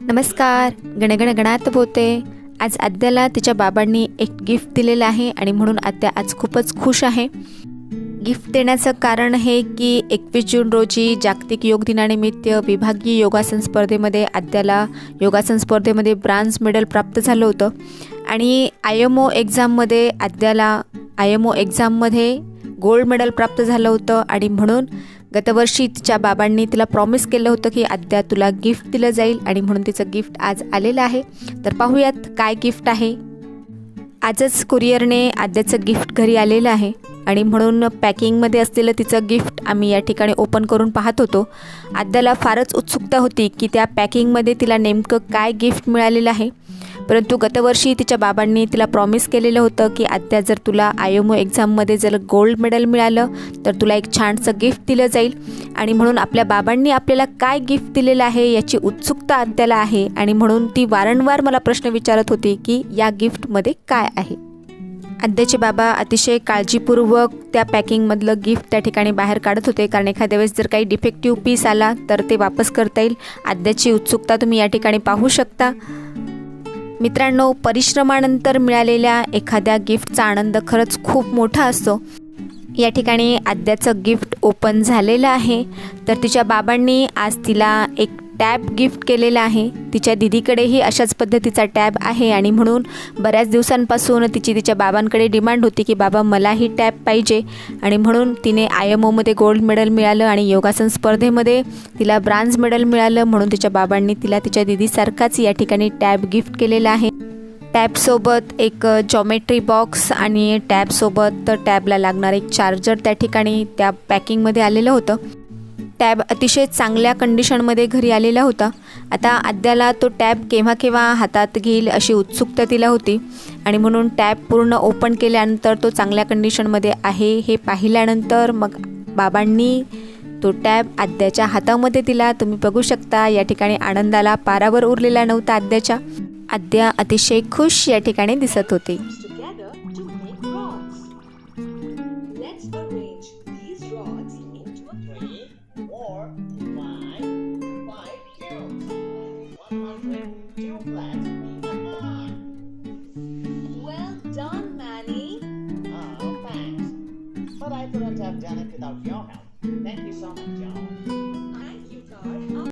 नमस्कार. गणगण गणात बोलते आज आद्याला तिच्या बाबांनी एक गिफ्ट दिलेलं आहे आणि म्हणून आद्या आज खूपच खुश आहे. गिफ्ट देण्याचं कारण हे की एकवीस जून रोजी जागतिक योग दिनानिमित्त विभागीय योगासन स्पर्धेमध्ये आद्याला योगासन स्पर्धेमध्ये ब्रांज मेडल प्राप्त झालं होतं. आणि आय एम ओ एक्झाममध्ये आद्याला आय एम ओ एक्झाममध्ये गोल्ड मेडल प्राप्त झालं होतं आणि म्हणून गतवर्षी तिच्या बाबांनी तिला प्रॉमिस केलं होतं की आद्या तुला गिफ्ट दिलं जाईल आणि म्हणून तिचं गिफ्ट आज आलेलं आहे. तर पाहूयात काय गिफ्ट आहे. आजच कुरिअरने आद्याचं गिफ्ट घरी आलेलं आहे आणि म्हणून पॅकिंगमध्ये असलेलं तिचं गिफ्ट आम्ही या ठिकाणी ओपन करून पाहत होतो. आद्याला फारच उत्सुकता होती की त्या पॅकिंगमध्ये तिला नेमकं काय गिफ्ट मिळालेलं आहे. परंतु गतवर्षी तिच्या बाबांनी तिला प्रॉमिस केलेलं होतं की आत्या जर तुला आय एम ओ एक्झाममध्ये जर गोल्ड मेडल मिळालं तर तुला एक छानसं गिफ्ट दिलं जाईल. आणि म्हणून आपल्या बाबांनी आपल्याला काय गिफ्ट दिलेलं आहे याची उत्सुकता आत्याला आहे. आणि म्हणून ती वारंवार मला प्रश्न विचारत होती की या गिफ्टमध्ये काय आहे? आद्याचे बाबा अतिशय काळजीपूर्वक त्या पॅकिंगमधलं गिफ्ट त्या ठिकाणी बाहेर काढत होते. कारण एखाद्या वेळेस जर काही डिफेक्टिव्ह पीस आला तर ते वापस करता येईल. आद्याची उत्सुकता तुम्ही या ठिकाणी पाहू शकता. मित्रांनो परिश्रमानंतर मिळालेल्या एखाद्या गिफ्टचा आनंद खरंच खूप मोठा असतो. या ठिकाणी आद्याचं गिफ्ट ओपन झालेलं आहे. तर तिच्या बाबांनी आज तिला एक टॅब गिफ्ट केलेला आहे. तिच्या दिदीकडेही अशाच पद्धतीचा टॅब आहे आणि म्हणून बऱ्याच दिवसांपासून तिची तिच्या बाबांकडे डिमांड होती की बाबा मलाही टॅब पाहिजे. आणि म्हणून तिने आय एम ओमध्ये गोल्ड मेडल मिळालं आणि योगासन स्पर्धेमध्ये तिला ब्रांज मेडल मिळालं. म्हणून तिच्या बाबांनी तिला तिच्या दिदीसारखाच या ठिकाणी टॅब गिफ्ट केलेला आहे. टॅबसोबत एक जॉमेट्री बॉक्स आणि टॅबसोबत टॅबला लागणार एक चार्जर त्या ठिकाणी त्या पॅकिंगमध्ये आलेलं होतं. टॅब अतिशय चांगल्या कंडिशनमध्ये घरी आलेला होता. आता आद्याला तो टॅब केव्हा केव्हा हातात घेईल अशी उत्सुकता तिला होती. आणि म्हणून टॅब पूर्ण ओपन केल्यानंतर तो चांगल्या कंडिशनमध्ये आहे हे पाहिल्यानंतर मग बाबांनी तो टॅब आद्याच्या हातामध्ये दिला. तुम्ही बघू शकता या ठिकाणी आनंदाला पारावर उरलेला नव्हता आद्याच्या. आद्या अतिशय खुश या ठिकाणी दिसत होती. but I couldn't have done it without your help. Thank you so much, John. Thank you, God.